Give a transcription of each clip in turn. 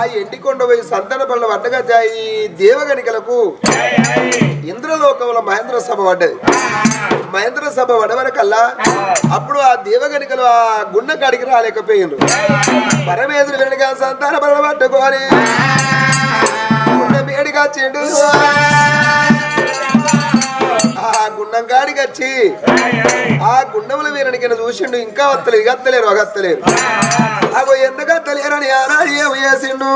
ఆ ఎండికొండ పోయి సంతాన పనుల వడ్డగా జాయి దేవగణికలకు. ఇంద్రలోకంలో మహేంద్ర సభ పడ్డది. మహేంద్ర సభ పడవరకల్లా అప్పుడు ఆ దేవగణికలు ఆ గుండె కాడికి రాలేకపోయిండ్రు పరమేశ్వరు వెనుక సంతాన పనులు పట్టుకొని గుండె మేడిగా చెండు ఆ గుండం కాడికి వచ్చి ఆ గుండముల వీరనికైనా చూసిండు. ఇంకా వత్తలేదు వత్తలేరు ఇగత్తలేరు వత్తలేరు అగో ఎందుకు వత్తలేరని ఆనాడు ఏమి చేసిండు?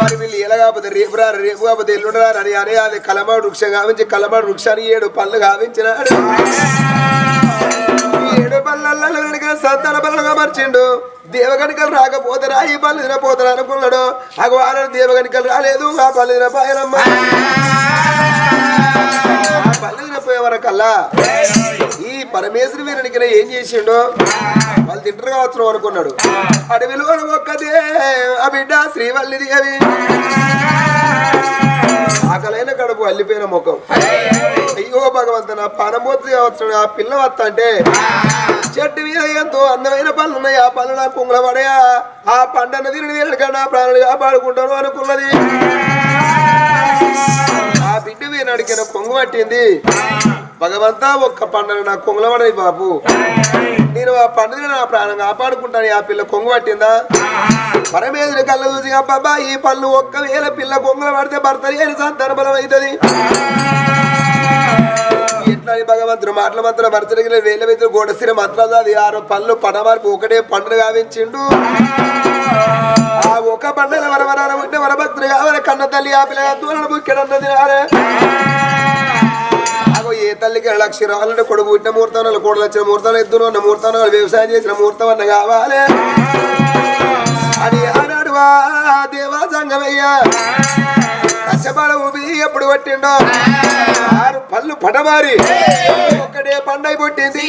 మరి వీళ్ళు ఎలా కాకపోతే రేపు రారు రేపు కాకపోతే ఎల్లుండి రా అని అని అది కలమాడు వృక్షం కావించి కలమాడు వృక్షాన్ని ఏడు పళ్ళు గావించినాడు. ఏడు పళ్ళల్లో కనుక సంతాన పనులుగా మార్చిండు. దేవగణికలు రాకపోతే రా ఈ పళ్ళు తినపోతారు అనుకున్నాడు. అగో ఆనాడు దేవగనికలు రాలేదు ఆ పళ్ళు తినపోయానమ్మా కల్లా. ఈ పరమేశ్వరి వీరునికి ఏం చేసిండో? వాళ్ళు తింటారు కావచ్చు అనుకున్నాడు. అడవిలో ఒక్కదే ఆ బిడ్డ శ్రీవల్లిది దేవి. ఆకలైన కడుపు అల్లిపోయిన ముఖం. అయ్యో భగవంత నా పానమూర్తి కావచ్చు ఆ పిల్ల వత్త అంటే చెట్టు మీద ఎంతో అందమైన పళ్ళు ఉన్నాయి. ఆ పళ్ళు నా కుంగల పడయా ఆ పండను తిరిగి తిరగక నా ప్రాణాలు కాపాడుకుంటాను అనుకున్నది. ఆ బిడ్డ మీద అడిగిన కొంగు పట్టింది. భగవంతా ఒక్క పండుగ నా కొంగులవడై బాబు. నేను ఆ పండుగ నా ప్రాణం కాపాడుకుంటాను. ఆ పిల్ల కొంగు పట్టిందా? పరమేశ్వరి కళ్ళు చూసి అబ్బాబా ఈ పళ్ళు ఒక్కవేళ పిల్ల కొంగుల పడితే భర్త లేని సందర్భం అవుతుంది. ఎట్లా భగవంతుడు మాటల మాత్రం భర్తడికి వేల మీద గోడ మంత్రాలు అది ఆరు పళ్ళు పడమార్పు ఒకటే పండుగ గావించిండు. ఆ ఒక పండుగ వరవరాల ఉంటే వరభక్తులు కావాలి. కన్న తల్లి ఆ పిల్ల దూరం బుక్కెడన్నది రాలే ఏ తల్లికి ఏడు కొడుకు పుట్టిన ముహూర్తాలు కోడలు వచ్చిన ముహూర్తాలు ఎద్దును ఉన్న ముహూర్తాలు వ్యవసాయం చేసిన ముహూర్తం అన్న కావాలి. అని ఆనాడు దేవా సంగమయ్య. కచ్చబాల ఎప్పుడు పట్టిండో. ఆరు పళ్ళు పడమారి ఒక్కడే పండగ పుట్టింది.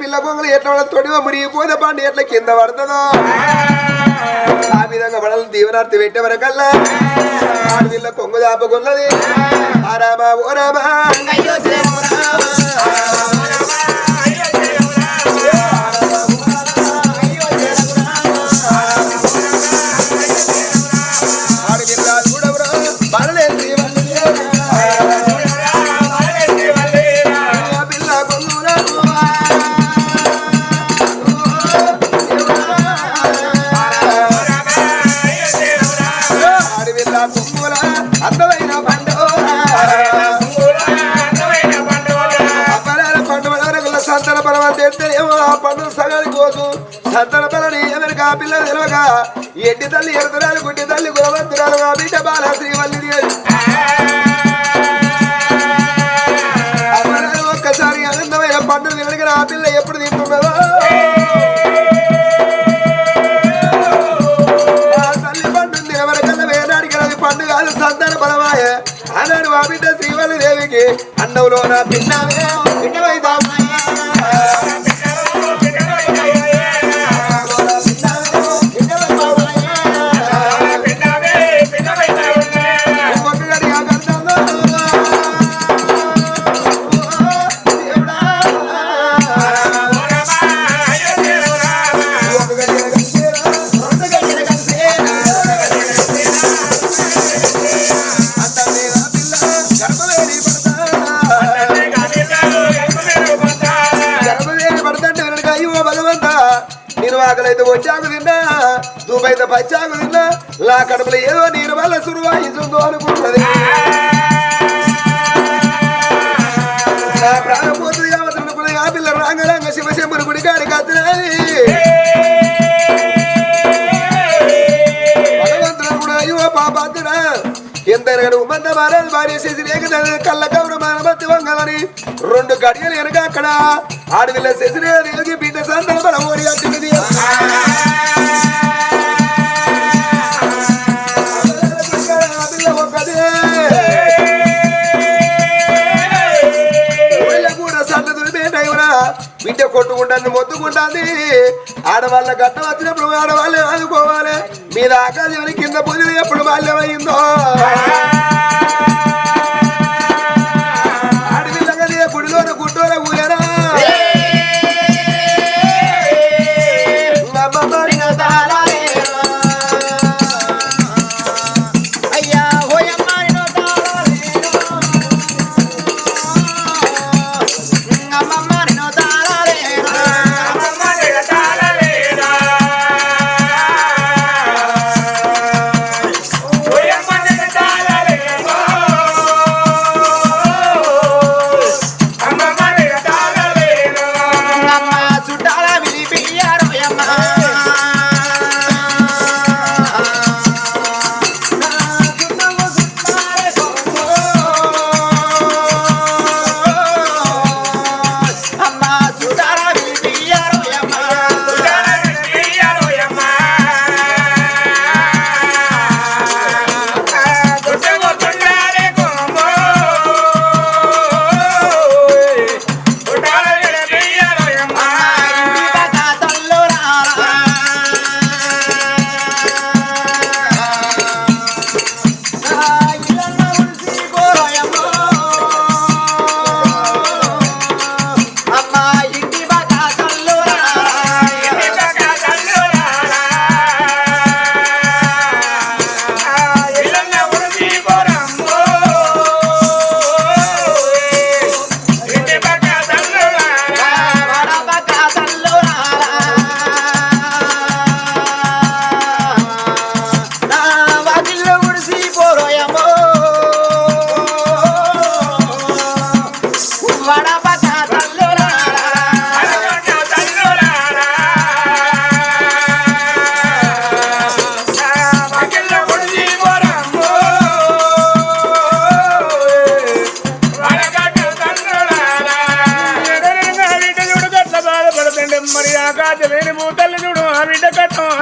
పిల్ల కొంగలు పిల్ల ఎట్లా తొడివ మురిగిపోతే పండు ఎట్లా కింద పడుతుందో. ఆ విధంగా మనల్ని దీవనార్థి పెట్టే వరకల్లా. ఆడవిల్ల కొంగు దాపకున్నది ఆ రామ ఓ రామ. ఎడ్డి తల్లి ఎరుతురాలు గుడ్డి తల్లి గురవంతురాలు మా బిడ్డ బాల శ్రీవల్లి ఒక్కసారి అనందమైన పండుగ తినడిగిన ఆ పిల్ల ఎప్పుడు తింటున్నదో ఆ తల్లి పండు ఎవరికన్నా సంతాన బలమాయ ఆనాడు ఆ బిడ్డ శ్రీవల్లి దేవికి అన్నంలో నా పిల్ల కూడా అయ్యో పాపాత్తుడా ఎంత ఉమ్మంత మారేది భార్య చేసి రేగదని కళ్ళ కౌర మానమతి వంగలని రెండు గడియలు వెనక అక్కడ ఆడవిల్ల చేసిన రేగి బిడ్డ సంతన బలం ఓడి అట్టింది బిడ్డ కొట్టుకుంటాను మొత్తుకుంటాంది. ఆడవాళ్ళ గట్ట వచ్చినప్పుడు ఆడవాళ్ళే ఆదుకోవాలి. మీద ఆకాశం కింద పూజలు ఎప్పుడు బాల్యమైందో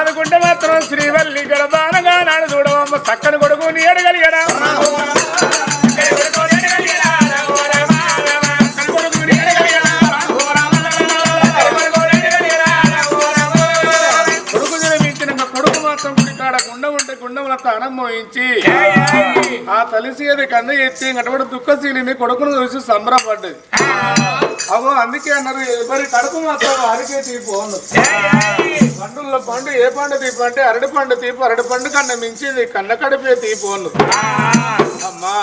అనుకుంటే మాత్రం శ్రీవల్లి గర్భానగా నాడు చూడవమ్మ చక్కని కొడుకు నీ అడగలిగడా కొడుకు జన్మించిన కొడుకు మాత్రం గుడి గుండ ఉంటే గుండముల తానం మోయించి ఆ తలిసి అది కన్ను ఎత్తి అటువంటి దుఃఖశీలిని కొడుకును చూసి సంబరపడ్డది అవో అందుకే అన్నారు ఎవరి కడుపు మాత్రం వారికే తీపు అన్నారు పండుల్లో పండు ఏ పండు తీపు అంటే అరటి పండు తీపు అరటి పండు కన్నా మించింది కన్న కడిపే తీపు అమ్మా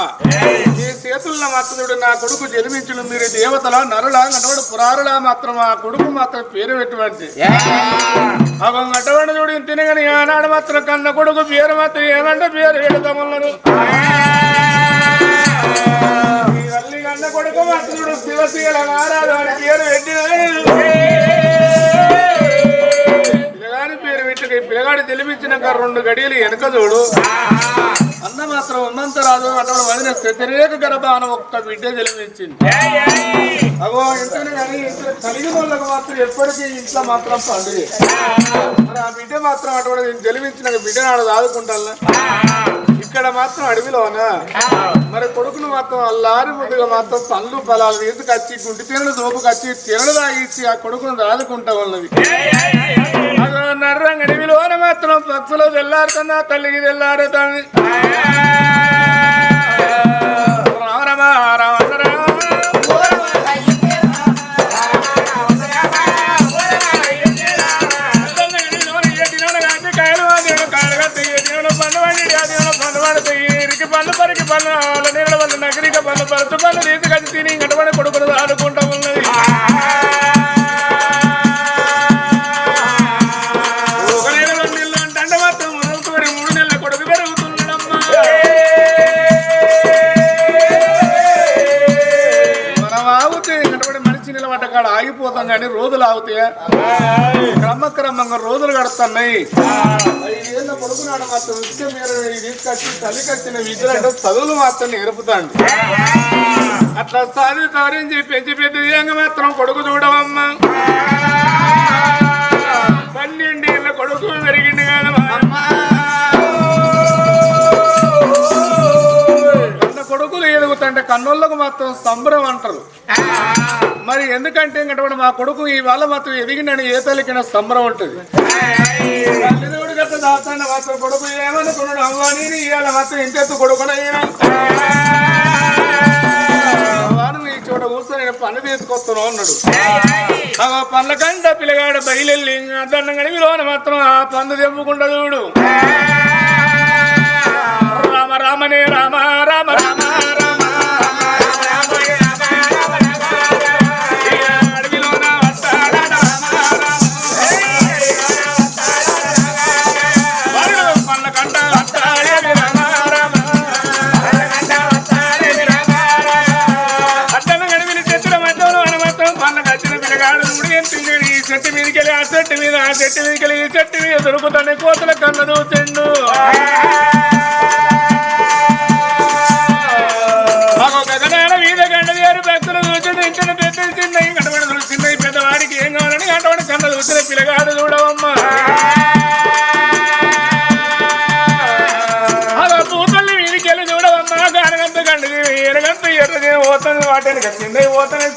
ఈ చేతుల్లో మాత్రుడు నా కొడుకు జన్మించును మీరు దేవతల నరుల నటువంటి పురారుల మాత్రం ఆ కొడుకు మాత్రం పేరు పెట్టువంటి అవం అటువంటి చూడు తినగని ఆనాడు మాత్రం కన్న కొడుకు పేరు మాత్రం ఏమంటే పేరు పెడతామన్నారు కన్న కొడుకు మాత్రం చూడు శివశీల అని పేరు పెట్టినాడు. పిల్లగాడి పేరు పెట్టి పిల్లగాడి తెలిపించినాక రెండు గడియలు వెనక చూడు. అన్న మాత్రం ఉన్నంత రాదు అటువంటి వదిన వ్యతిరేక గర్భాన ఒక్క బిడ్డ జన్మించింది. అగో ఇంటనే కానీ కలిగిన వాళ్ళకి మాత్రం ఎప్పటికీ ఇంట్లో మాత్రం పండుగ. మరి ఆ బిడ్డ మాత్రం అటువంటి జన్మించిన బిడ్డ నాడు దాదుకుంటాను ఇక్కడ మాత్రం అడవిలోన? మరి కొడుకును మాత్రం అల్లారి ముద్దుగా మాత్రం పళ్ళు ఫలాలు తీసుకొచ్చి గుంటి తినడు దోపుకొచ్చి తినడు తాగిచ్చి ఆ కొడుకును రాదుకుంటా ఉన్నది. నర్రంగ అడవిలోన మాత్రం పక్షులు తెల్లారుతున్నా తల్లికి తెల్లారుతాను గడుతున్నాయి ఐదేళ్ళ కొడుకునాడు మాత్రం విద్య మీరు తీసుకొచ్చి చదువులు మాత్రం నేర్పుతాండి. అట్లా సాధి తవరించి పెంచి పెద్ద మాత్రం కొడుకు చూడవమ్మా. మొత్తం సంబరం అంటారు. మరి ఎందుకంటే ఇంకటువంటి మా కొడుకు ఈ వాళ్ళ మాత్రం ఎదిగినని ఏ తల్లికైనా సంబరం ఉంటుంది. మాత్రం కొడుకు ఏమనుకున్నాడు? అవ్వ ఇవాళ మాత్రం ఇంతెత్తు కొడుకునే వాడు ఈ చోట కూర్చొని నేను పన్ను తీసుకొస్తున్నావు అన్నాడు. ఆ పళ్ళ కంట పిల్లగాడు బయలెళ్ళి దండం మాత్రం ఆ పండు తెంపుకుంటా చూడు. రామ రామనే రామ రామ రామ. చెట్టు ఆ చెట్టు ఈ చెట్టు మీద దొరుకుతానే కోతల కన్నను తిండు మీద పెద్దలు పెద్దవాడికి ఏం కావాలని అటువంటి కన్న చూసిన పిల్లగాడు చూడవమ్మా. అలా పూతల్ని వీడికి చూడవమ్మా. గానగంత గండది ఎరగంత ఎర్రది పోతుంది వాటిని చిన్నవి పోతానే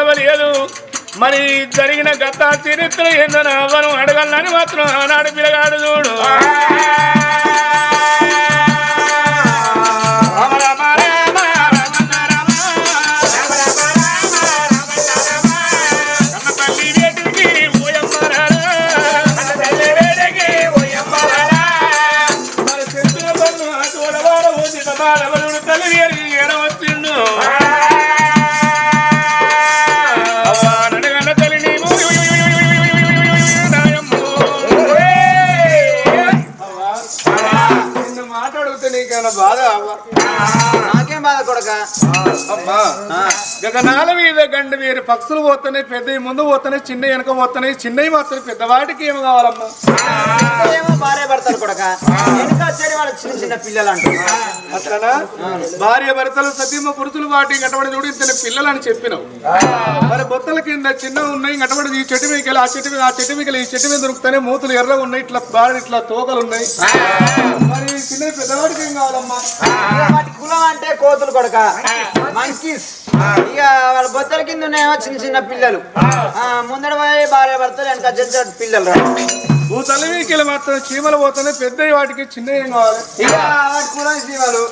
పనుడియకున్నా మరి జరిగిన గత చరిత్ర ఏందని అవ్వను అడగలని మాత్రం ఆనాడు పిలగాడు చూడు. అమ్మా గగనాల మీద గండి వేరే పక్షులు పోతున్నాయి పెద్దవి ముందు పోతున్నాయి చిన్న వెనక పోతున్నాయి చిన్నవి మాత్రం పెద్దవాటికి ఏమి కావాలమ్మా? ఏమో భార్య భర్తలు కొడక. వెనుక వచ్చేది వాళ్ళ చిన్న చిన్న పిల్లలు అంటారు భార్య భర్తలు సతీమ పురుషులు వాటి గట్టబడి చూడు ఇంత పిల్లలు అని చెప్పినావు మరి బొత్తల కింద చిన్న ఉన్నాయి గట్టబడి ఈ చెట్టు మీద ఆ చెట్టు మీద ఆ చెట్టు మీద ఈ చెట్టు మీద దొరుకుతానే మూతులు ఎర్రగా ఉన్నాయి ఇట్లా బాగా ఇట్లా తోకలు ఉన్నాయి. మరి చిన్న పెద్దవాడికి ఏం కావాలమ్మా? కులం అంటే కోతులు కొడక. ఇక వాళ్ళ బొత్తల కింద ఉన్నాయేమో చిన్న చిన్న పిల్లలు. ఆ, ముందర పోయి భార్య భర్తలు వెనక వచ్చేది పిల్లలు రా. నువ్వు తల్లికి మాత్రం చీమలు పోతున్నాయి పెద్ద వాటికి చిన్న ఏం కావాలి? ఇక వాటి కులం జీవాలు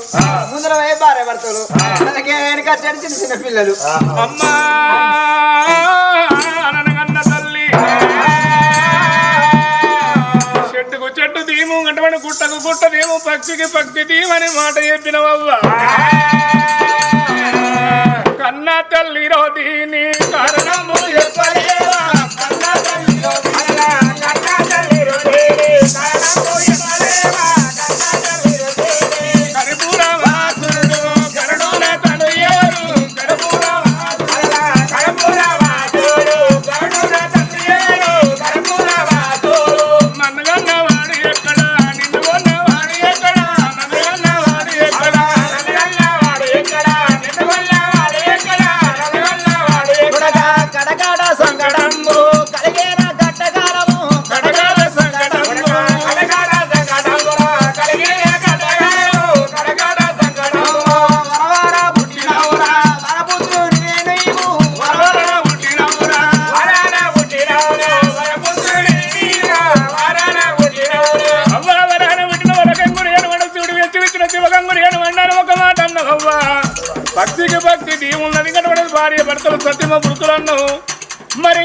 ముందర పోయి భార్య భర్తలు. వెనక చిన్న చిన్న పిల్లలు. అమ్మా తల్లి. చెట్టుకు చెట్టు దీము గంటమని గుట్టకు గుట్ట దీము పక్షికి పక్షి దీమని మాట చెప్పినవవ్వ. కన్న తల్లి రోదిని కారణము చెప్పలేవా? భక్తికి భక్తి దీవులని కనబడేది భార్య భర్తలు సత్యమ పురుతులన్నావు మరి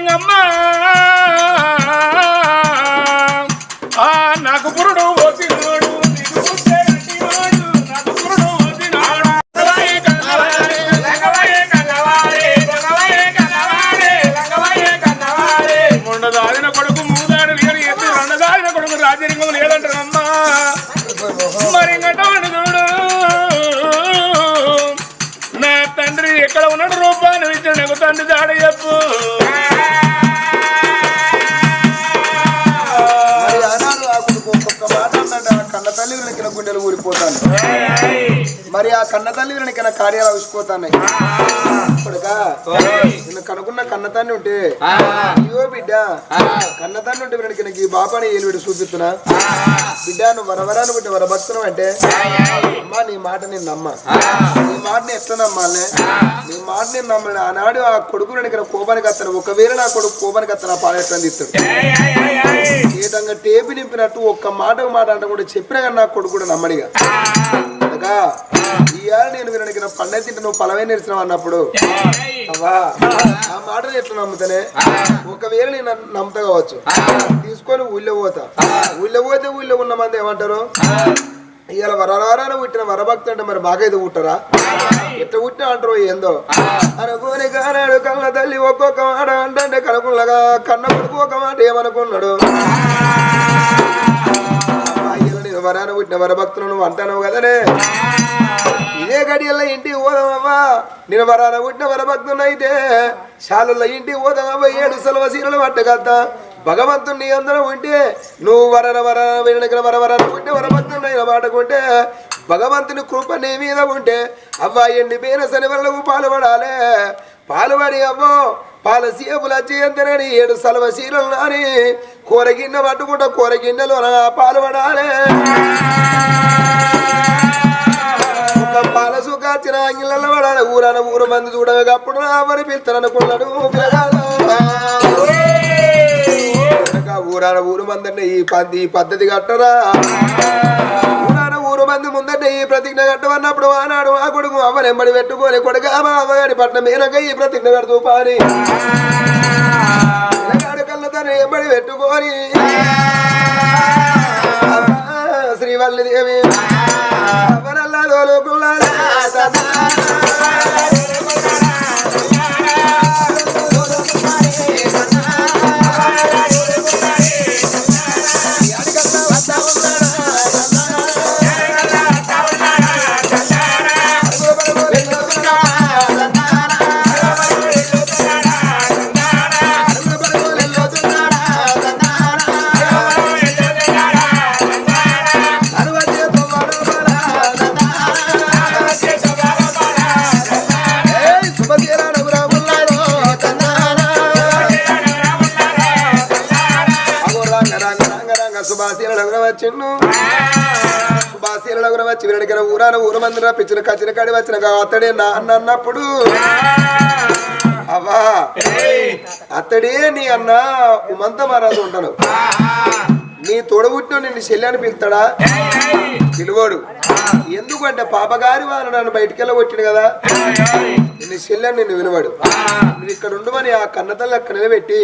వెనకిన కార్యాలు అవిసిపోతాయి కొడుకా నిన్ను కనుకున్న కన్న తల్లి ఉంటే అయ్యో బిడ్డ కన్న తల్లి ఉంటే వెనకిన ఈ బాబాని ఏలువిడి చూపిస్తున్నా. బిడ్డ నువ్వు వరవరాను బిడ్డ వరభక్తున్నావు అంటే అమ్మా నీ మాట నేను నమ్మ. నీ మాటని ఎట్లా నమ్మాలే? నీ మాట నేను నమ్మాలి. ఆనాడు ఆ కొడుకు వెనకిన కోపానికి అత్తను ఒకవేళ నా కొడుకు కోపానికి అత్తను ఆ పాడేట్లని తీస్తాడు? ఏ విధంగా టేపు నింపినట్టు ఒక్క మాట మాట అంటే కూడా చెప్పినా కానీ నా కొడుకు కూడా నమ్మడిగా అనగా ఇవాళ నేను నన్ను పండే తింటే నువ్వు పలమే నేర్చినావు అన్నప్పుడు. అవ్వా ఆ మాటలు ఎట్లా నమ్ముతానే? ఒకవేళ నేను నమ్ముతా కావచ్చు. తీసుకొని ఊళ్ళో పోతా. ఊళ్ళో పోతే ఊళ్ళో ఉన్న మంది ఏమంటారు? ఇవాళ వరవరాన పుట్టిన వరభక్తి అంటే మరి బాగా ఇది పుట్టరా? ఎట్ట పుట్టిన అంటారు ఏందో? అనుకోని కానాడు కళ్ళ తల్లి ఒక్కొక్క మాట అంటే కనుకున్నగా కన్న కొడుకు ఒక మాట ఏమనుకున్నాడు? వరాన పుట్టిన వరభక్తులు నువ్వు అంటాను కదనే? ఇదే గడియల్లో ఇంటికి పోదామవ్వా. నేను వరాన పుట్టిన వరభక్తునైతే శాలల్లో ఇంటికి పోదామవ్వ. ఏడు సెలవు సీరలు పట్టగద్దా భగవంతుని అందరం ఉంటే నువ్వు వరన వర వెనక వర వర ఉంటే వరభక్తునైన మాటకుంటే భగవంతుని కృప నీ మీద ఉంటే అవ్వ ఎండి పేన శనివరకు పాల్పడాలే. పాలుపడి అవ్వో పాల సీపులు వచ్చి ఎంతనని ఏడు సలవ సీరలు నాని. కూర గిన్నె పట్టుకుంటా కూర గిన్నెలో పాల్పడాలే. ఒక పాల సుఖాచిన అంగిళ్ళ పడాలి. ఊరన ఊరు మంది చూడగా అప్పుడు అవని పిలుతారనుకున్నాడు ఊరాన ఊరు మంది అంటే ఈ పద్ధతి కట్టరా. మంది ముందట ఈ ప్రతిజ్ఞ కట్టమన్నప్పుడు ఆనాడు ఆ కొడుకు అవ్వనెంబడి పెట్టుకొని కొడుకు మా అవ్వగారి పట్నం ఏనక ఈ ప్రతిజ్ఞ కడుతూ పాని పిల్లగాడు కళ్ళతోనే ఎంబడి పెట్టుకొని శ్రీవల్లి దేవి అవనల్లా దోలుకున్నాడా సుభాషీల వచ్చిండు. సుభాషీల వచ్చి వీరడికిన ఊరాన ఊరు మంది రప్పించిన కచ్చిన కాడి వచ్చిన అతడే నా అన్న అన్నప్పుడు అవ్వా. అతడే నీ అన్న ఉమంత మహారాజు ఉంటాను నీ తోడబుట్టిన నిన్ను చెల్లి పిలుస్తాడా? పిలువాడు. ఎందుకంటే పాపగారి వారు నన్ను బయటికెళ్ళ కొట్టిడు కదా. నిన్ను చెల్లెని నిన్ను విలువాడు. నువ్వు ఇక్కడ ఉండమని ఆ కన్నతల్లి అక్కడ నిలబెట్టి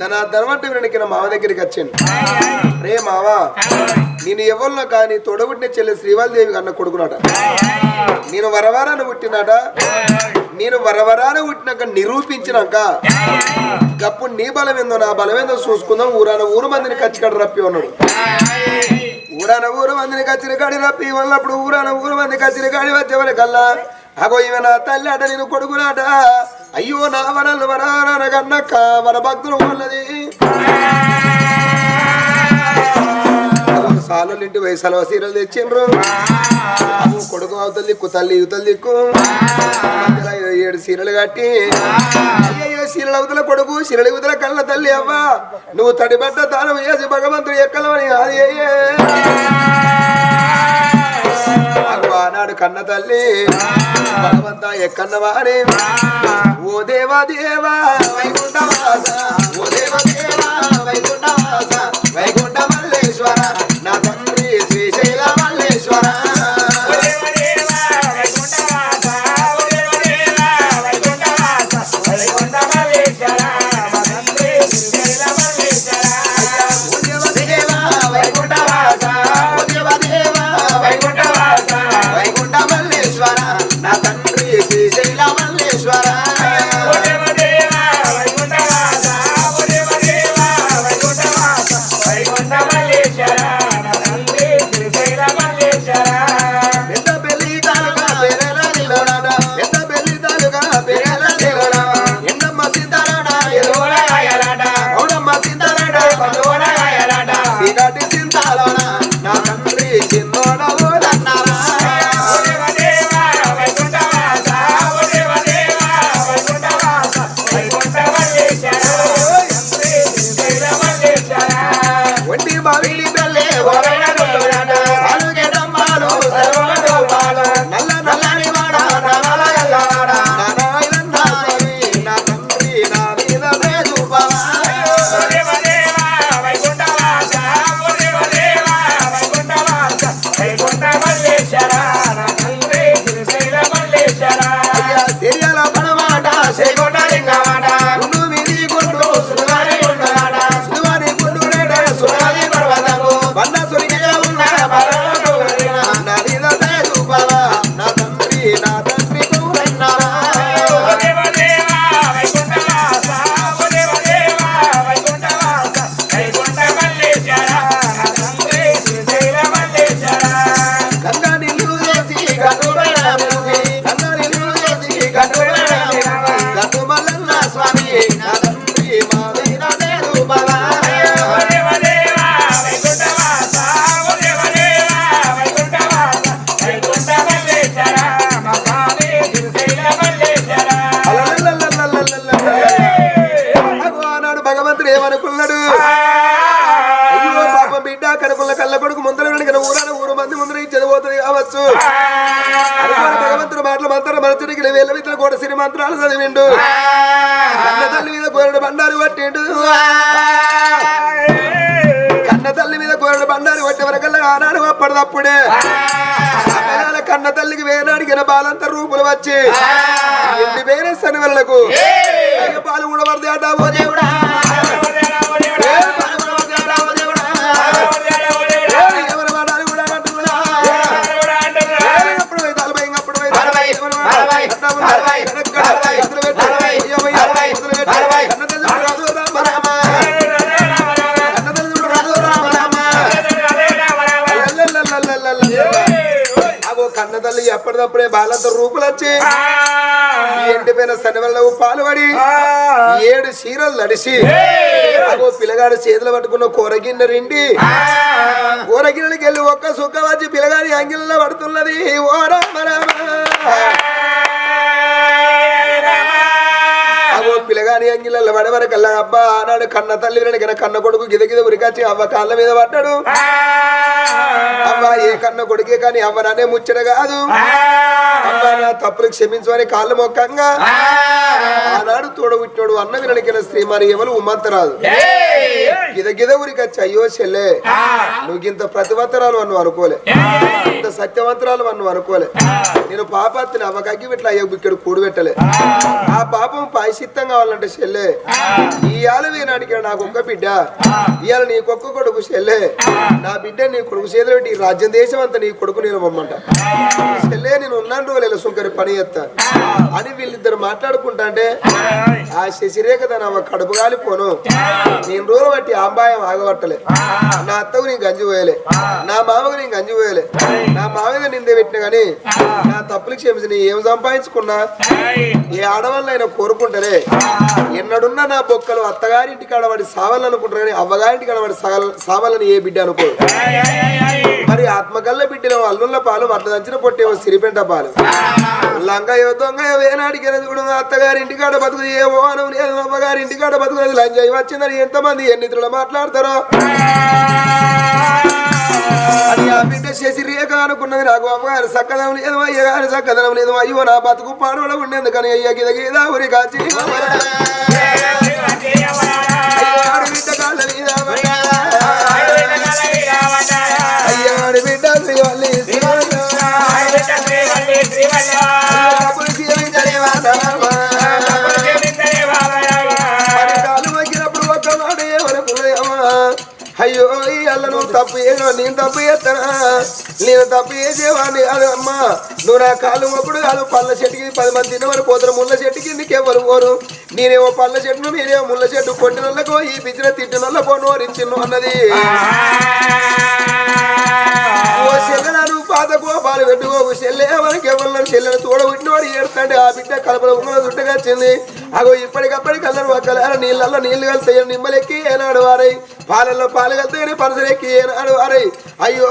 తన ధనవంట వినడానికి నా మామ దగ్గరికి వచ్చాను రే మావా నేను ఎవరిలో కానీ తొడగుట్టిన చెల్లె శ్రీవాళదేవి అన్న కొడుకునాట. నేను వరవరాన పుట్టినాట. నేను వరవరాన పుట్టినాక నిరూపించినాక గప్పుడు నీ బలమేందో నా బలమేందో చూసుకుందాం. ఊరాన ఊరు మందిని కచ్చికడ రప్పి ఉన్నాడు. ఊరాన ఊరు మందిని కచ్చిన గడి రప్పి వల్లప్పుడు ఊరాన ఊరు మంది కచ్చిన కాడి వచ్చేవరి కల్లా అగో ఇవి నా తల్లి అట నేను కొడుకునాట అయ్యో నా వరలు వరారనగన్నక్క వర భక్తులు ఉన్నది. సాలు ఇంటి వయసులో సీరలు తెచ్చిండ్రు. కొడుకు అవతల దిక్కు తల్లి యువతల దిక్కు. ఏడు సీరలు కట్టి. అయ్యయ్యో సీరల అవతల కొడుకు సీరల యువతల కళ్ళ తల్లి అవ్వ. నువ్వు తడిబట్ట దానం వేసి భగవంతుడు ఎక్కలవని అది ఆనాడు కన్న తల్లి భగవంత ఎక్కన్న వారి ఓ దేవా దేవా వైకుంఠవాస. ఓ దేవా దేవా వైకుంఠవాస. వైకుంఠ మంత్రాలు చదివిండు. కన్న తల్లి మీద కోరడు బండారు పట్టిండు. కన్న తల్లి మీద కోరడు బండారు కొట్టే వరకల్లా ఆనాడు అప్పటిదప్పుడే. కన్న తల్లికి వేనాడిగిన బాలంత రూపులు వచ్చి. ఎన్ని వేరే సనివెళ్ళకు పాలు కూడా వరదాట ఓ రూపులు వచ్చి ఎండిపోయిన శనివల్లో పాలు పడి ఏడు చీరలు నడిచి అగో పిల్లగాడు చేతులు పట్టుకున్న కూరగిన్నె రిండి. కూరగిన్నెకి వెళ్ళి ఒక్క సుక్క వచ్చి పిల్లగాడి అంగిల్లో పడుతున్నది. ఓ రామ అగో అంగిళ్ళ తెల్లవాడే వరకల్లా అబ్బా ఆనాడు కన్న తల్లి కన్న కొడుకు గిద గిద ఉరికొచ్చి అవ్వ కాళ్ళ మీద పడ్డాడు. అవ్వ ఏ కన్న కొడుకే కానీ అవ్వ నానే ముచ్చట కాదు. నా తప్పులు క్షమించమని కాళ్ళు మొక్కంగా. ఆనాడు తోడబుట్టినోడు అన్న వినడికిన స్త్రీ మరి ఎవరు ఉమ్మంతరాదు గిద గిద ఉరికొచ్చి అయ్యో చెల్లే నువ్వు ఇంత ప్రతివత్తరాలు అన్ను అనుకోలే. ఇంత సత్యవంతరాలు అన్ను అనుకోలే. నేను పాపాత్తిని అవ్వకగ్గి ఇట్లా అయ్యో ఇక్కడ కూడు పెట్టలే. ఆ. పాపం పాయసిత్తం కావాలంటే చెల్లే ఇవాళ వీనాడికి నాకు ఒక్క బిడ్డ ఇవాళ నీ ఒక్క కొడుకు చెల్లే నా బిడ్డ నీ కొడుకు చేతులు పెట్టి ఈ రాజ్యం దేశం అంతా నీ కొడుకు నేను పొమ్మంట చెల్లే నేను ఉన్నాను రోజులు సుంకరి పని చేస్తా. అని వీళ్ళిద్దరు మాట్లాడుకుంటా అంటే ఆ. శశిరేఖ తన కడుపు కాలిపోను నేను రోజు బట్టి ఆంబాయం ఆగబట్టలే నా అత్తకు నేను గంజి పోయలే. నా మామకు నేను గంజి పోయలే. నా మామగా నిందే పెట్టిన గాని నా తప్పులు క్షమించి నేను ఏం సంపాదించుకున్నా? ఏ ఆడవాళ్ళైనా కోరుకుంటారే ఎన్నడున్నా నా బొక్కలు అత్తగారింటి కాడబడి సావాలనుకుంటారు కానీ అవ్వగారింటి కాడబడి సాగ- సావాలని ఏ బిడ్డ అనుకో మరి ఆత్మకల్ల బిడ్డలో అల్లుళ్ళ పాలు వడ్ల దంచిన పొట్టేమో సిరిపెంట పాలు. లంగయో దొంగయో వేనాడికి చూడు అత్తగారి ఇంటికాడ బతుకు ఏ అనం లేదు అమ్మగారి ఇంటికాడ బతుకు లంజయ్ వచ్చిందని ఎంతమంది ఎన్నితులు మాట్లాడతారో అని ఆ బిడ్డ చేసి రేఖ అనుకున్నది నాకు అమ్మగారు సక్కదనం లేదు అయ్యగారి సక్కదనం లేదు అయ్యో నా బతుకు పాడవడం ఉండేందుకని అయ్య గిదగిదా గిద ఊరి కాచి అయ్యో ఇవాళ నువ్వు తప్పు చేయను నేను తప్పు చేస్తానా? నేను తప్పు చేసేవాడిని అది అమ్మా నువ్వు నా కాలు మొక్కుడు కాదు పళ్ళ చెట్టుకి పది మంది తిన్నవారు పోతారు ముళ్ళ చెట్టుకి నీకెవ్వరు పోరు? నేనేమో పళ్ళ చెట్టును నేనేమో ముళ్ళ చెట్టు కొట్టిన ఈ పిచ్చిన తిట్టిన వాళ్ళ పోనోరించిన్ను అన్నది. ఓ చెల్లెలను పాత కోపాలు పెట్టుకోకు చెల్లె మనకి ఎవరు చెల్లెలు తోడబుట్టినోడు ఏడుతాంటే ఆ బిడ్డ కలపల ఉన్న దుట్టగా వచ్చింది. అగో ఇప్పటికప్పటికి కళ్ళను ఒక్కలేరు నీళ్ళల్లో నీళ్ళు కలుతాయి నిమ్మలెక్కి ఏనాడు వారై పాలల్లో పాలు కలుతాయని పనసలెక్కి ఏనాడు వారై. అయ్యో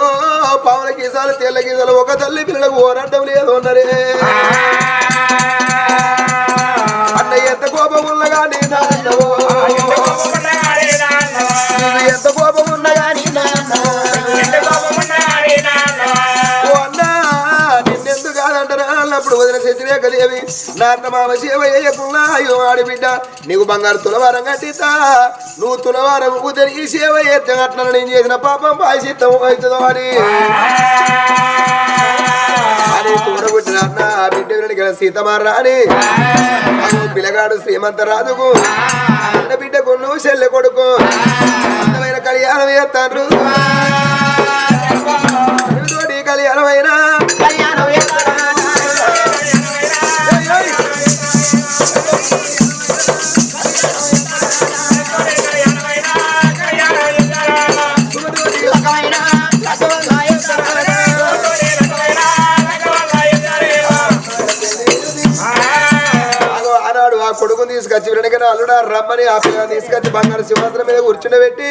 పావుల గీసాలు తెల్ల గీసాలు ఒక తల్లి పిల్లలకు ఓనడ్డం లేదు అన్నరే. అన్నయ్య ఎంత కోపం ఉన్నగా నీ నాన్నవో నీకు ఎంత కోపం ఉన్నగా నీ నాన్న ఓ అన్నా నిన్నెందుకు కాదంటారా అన్నప్పుడు వదిన శశిరేఖ దేవి నాన్న మామ సేవ చేయకున్నా అయ్యో ఆడబిడ్డ నీకు బంగారు తులవారం కట్టిస్తా. నువ్వు తులవారం కుదిరి ఈ సేవ చేస్తే అట్లా నేను చేసిన పాపం పాయసిత్తం అవుతుందో అని. ఆ బిడ్డ వెనక సీతమారా అని పిల్లగాడు శ్రీమంత రాజుకు అన్న బిడ్డ నువ్వు చెల్లె కొడుకు. అందమైన కళ్యాణం చేస్తాను కళ్యాణమైనా తీసుకొచ్చి వెనకన అల్లుడా రమ్మని ఆ తీసుకొచ్చి బంగారు సింహాసనం మీద కూర్చుండబెట్టి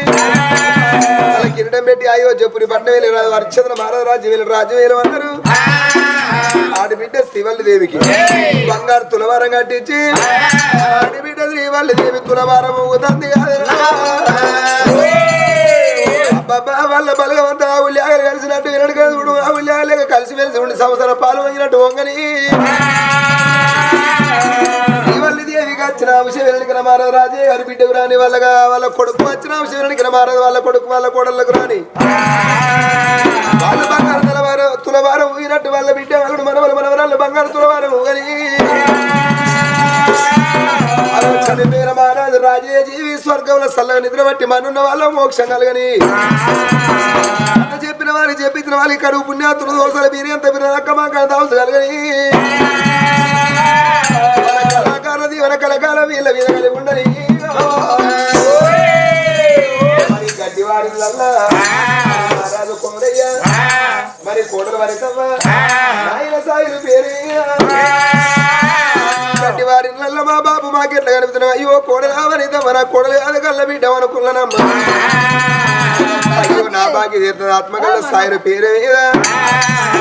అలా కిరీటం పెట్టి అయ్యో చెప్పుని పట్నం వెళ్ళి హరిచంద్ర మహారాజు వీళ్ళు రాజు వీళ్ళు వెళ్ళి అన్నారు ఆడి బిడ్డ శ్రీవల్లి దేవికి. బంగారు తులవారం కట్టించి ఆడి బిడ్డ శ్రీవల్లి దేవి తులవారం ఊగుతుంది వాళ్ళ బలగవంత ఆ కలిసినట్టు వినడు కలిసి చూడు ఆ ఉల్యాగలు కలిసి మెలిసి ఉండి సంవత్సరం పాలు వంగినట్టు వంగని. దేవికి వచ్చిన రాజే గారి బిడ్డకు రాని వాళ్ళగా వాళ్ళ కొడుకు వచ్చిన అంశం వెనక వాళ్ళ కొడుకు వాళ్ళ కోడళ్ళకు రాని. వాళ్ళ బంగారు తులవారు తులవారం ఊగినట్టు వాళ్ళ బిడ్డ వాళ్ళు మనవలు మనవరాళ్ళు బంగారు తులవారం ఊగని. మహారాజు రాజే జీవి స్వర్గంలో చల్లగా నిద్ర బట్టి మనున్న వాళ్ళ మోక్షం కలగని. చెప్పిన వారి చెప్పించిన వాళ్ళకి కడుపు పుణ్యాతులు దోసలు మీరు ఎంత మీరు రక్కమాక దావసు కలగని. కళాకార దీవన కళకాల వీళ్ళ మీద ఉండని మరి గడ్డివాడిలల్లా మహారాజు కొమరయ్య మరి కోడలు వరితవ్వ నాయన సాయిలు పేరు. వారి మా బాబు మాకెట్లా కనిపిస్తున్నా అయ్యో కోడలు వరితవ్వ నా కోడలు కాదు కళ్ళ బిడ్డ అనుకున్నానమ్మా. అయ్యో నా బాకి తీర్థ ఆత్మకళ్ళ సాయిలు పేరు మీద.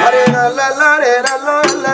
అరే నల్ల నల్ల